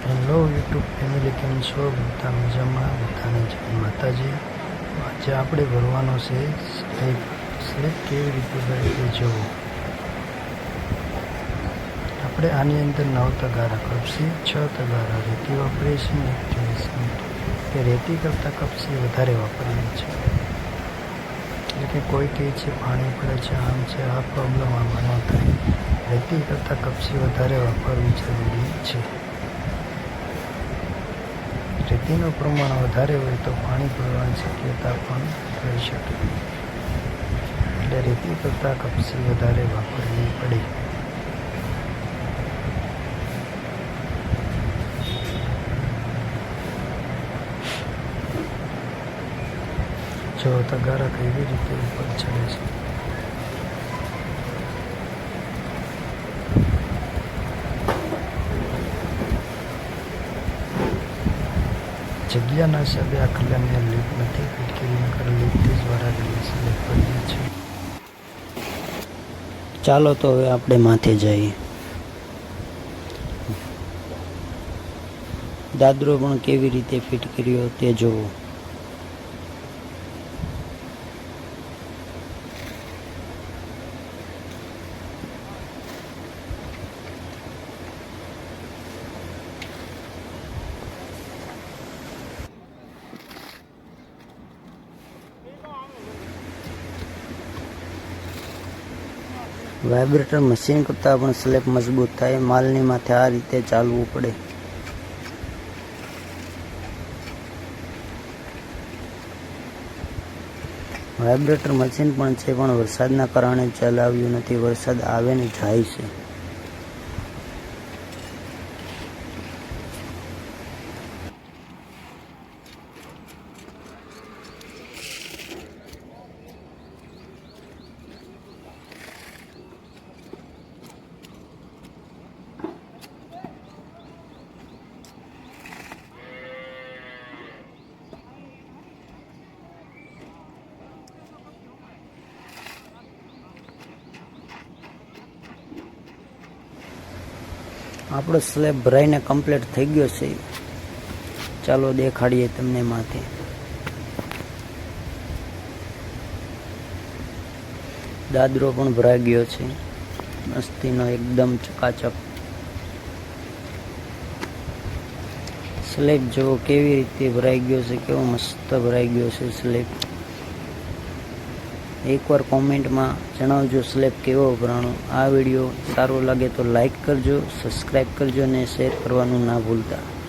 Hello YouTube family કેમ છો? બધા મજામાં, બધાને જય માતાજી. આજે આપણે ભરવાનો છે સ્લેબ સ્લેબ કેવી રીતે ભરે તે જોવો? આપણે આની અંદર નવ તગારા કપસી, છ તગારા રેતી વાપરીએ છીએ ને એક ચોવીસ મિનિટ. કે રેતી કરતાં કપસી વધારે વાપરીએ છીએ એટલે કે કોઈ કહે છે, પાણી પડે છે, આમ છે, આ પ્રોબ્લેમ આમાં ન થાય. રેતી કરતાં કપસી વધારે વાપરવી જરૂરી છે. રેતીનું પ્રમાણ વધારે હોય તો પાણી પડવાની શક્યતા પણ રહી શકે. એટલે રેતી કરતાં કપસી વધારે વાપરવી પડે. જો તગારા કેવી રીતે ઉપર ચડે છે? જગ્યાના હિસાબે આ લીપ નથી. ફિટકરી નકર છીએ ચાલો તો હવે આપણે માથે જઈએ. દાદરો પણ કેવી રીતે ફિટ કર્યો તે જોવો. વાઇબ્રેટર મશીન કરતાં પણ સ્લેબ મજબૂત થાય. માલની માથે આ રીતે ચાલવું પડે. વાઇબ્રેટર મશીન પણ છે, પણ વરસાદના કારણે ચલાવ્યું નથી. વરસાદ આવે ને જાય છે. આપણો સ્લેબ ભરાઈને કમ્પ્લીટ થઈ ગયો છે. ચાલો દેખાડીએ તમને માથે. દાદરો પણ ભરાઈ ગયો છે. મસ્તીનો એકદમ ચકાચક. સ્લેબ જેવો કેવી રીતે ભરાઈ ગયો છે, કેવો મસ્ત ભરાઈ ગયો છે સ્લેબ. એકવાર કોમેન્ટમાં જણાવજો સ્લેબ કેવો ભરાણો આ વીડિયો સારો લાગે તો લાઈક કરજો સબસ્ક્રાઈબ કરજો અને શેર કરવાનું ના ભૂલતા.